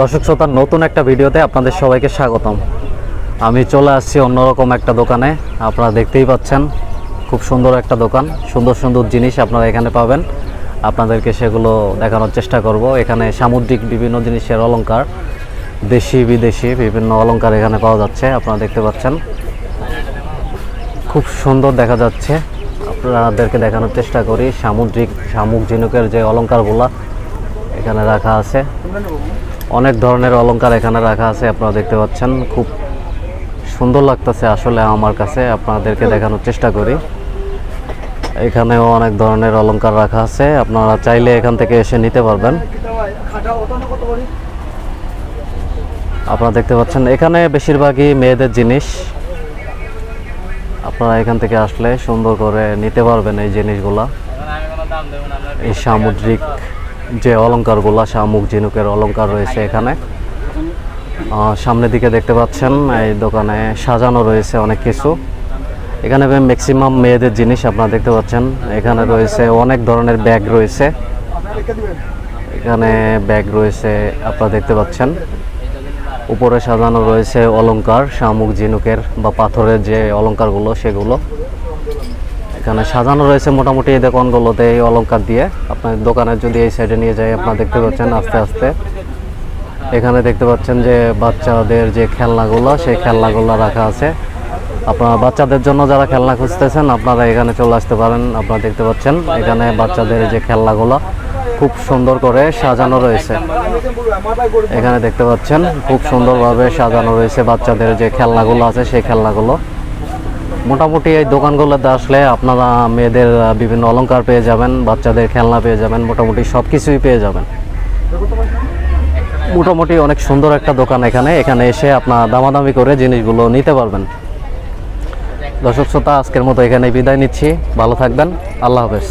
দর্শক শ্রোতার নতুন একটা ভিডিওতে আপনাদের সবাইকে স্বাগতম। আমি চলে আসছি অন্যরকম একটা দোকানে। আপনারা দেখতেই পাচ্ছেন, খুব সুন্দর একটা দোকান। সুন্দর সুন্দর জিনিস আপনারা এখানে পাবেন। আপনাদেরকে সেগুলো দেখানোর চেষ্টা করব। এখানে সামুদ্রিক বিভিন্ন জিনিসের অলংকার, দেশি, বিদেশি বিভিন্ন অলংকার এখানে পাওয়া যাচ্ছে, আপনারা দেখতে পাচ্ছেন। খুব সুন্দর দেখা যাচ্ছে। আপনাদেরকে দেখানোর চেষ্টা করি। সামুদ্রিক শামুক ঝিনুকের যে অলংকারগুলা এখানে রাখা আছে। অনেক ধরনের অলংকার এখানে রাখা আছে, আপনারা দেখতে পাচ্ছেন। খুব সুন্দর লাগতেছে আসলে আমার কাছে, আপনাদেরকে দেখানোর চেষ্টা করি। এখানেও অনেক ধরনের অলংকার রাখা আছে, আপনারা চাইলে এখান থেকে এসে নিতে পারবেন। আপনারা দেখতে পাচ্ছেন, এখানে বেশিরভাগই মেয়েদের জিনিস। আপনারা এখান থেকে আসলে সুন্দর করে নিতে পারবেন এই জিনিসগুলা। এই সামুদ্রিক যে অলংকারগুলা শামুক ঝিনুকের অলংকার রয়েছে এখানে। সামনের দিকে দেখতে পাচ্ছেন, এই দোকানে সাজানো রয়েছে অনেক কিছু। এখানে ম্যাক্সিমাম মেয়েদের জিনিস আপনারা দেখতে পাচ্ছেন। এখানে রয়েছে অনেক ধরনের ব্যাগ রয়েছে। এখানে ব্যাগ রয়েছে, আপনারা দেখতে পাচ্ছেন। উপরে সাজানো রয়েছে অলংকার, শামুক, ঝিনুকের বা পাথরের যে অলংকারগুলো, সেগুলো। এখানে সাজানো রয়েছে মোটামুটি, এই দোকানগুলোতে এই অলঙ্কার দিয়ে। আপনার দোকানের যদি এই সাইডে নিয়ে যাই, আপনারা দেখতে পাচ্ছেন আস্তে আস্তে। এখানে দেখতে পাচ্ছেন যে বাচ্চাদের যে খেলনাগুলো, সেই খেলনাগুলো রাখা আছে। আপনারা বাচ্চাদের জন্য যারা খেলনা খুঁজতেছেন, আপনারা এখানে চলে আসতে পারেন। আপনারা দেখতে পাচ্ছেন এখানে বাচ্চাদের যে খেলনাগুলো, খুব সুন্দর করে সাজানো রয়েছে। এখানে দেখতে পাচ্ছেন, খুব সুন্দরভাবে সাজানো রয়েছে বাচ্চাদের যে খেলনাগুলো আছে, সেই খেলনাগুলো। মোটামুটি এই দোকানগুলোতে আসলে আপনারা মেয়েদের বিভিন্ন অলংকার পেয়ে যাবেন, বাচ্চাদের খেলনা পেয়ে যাবেন, মোটামুটি সব কিছুই পেয়ে যাবেন। মোটামুটি অনেক সুন্দর একটা দোকান এখানে। এখানে এসে আপনার দামাদামি করে জিনিসগুলো নিতে পারবেন। দর্শক শ্রোতা, আজকের মতো এখানে বিদায় নিচ্ছি। ভালো থাকবেন। আল্লাহ হাফেজ।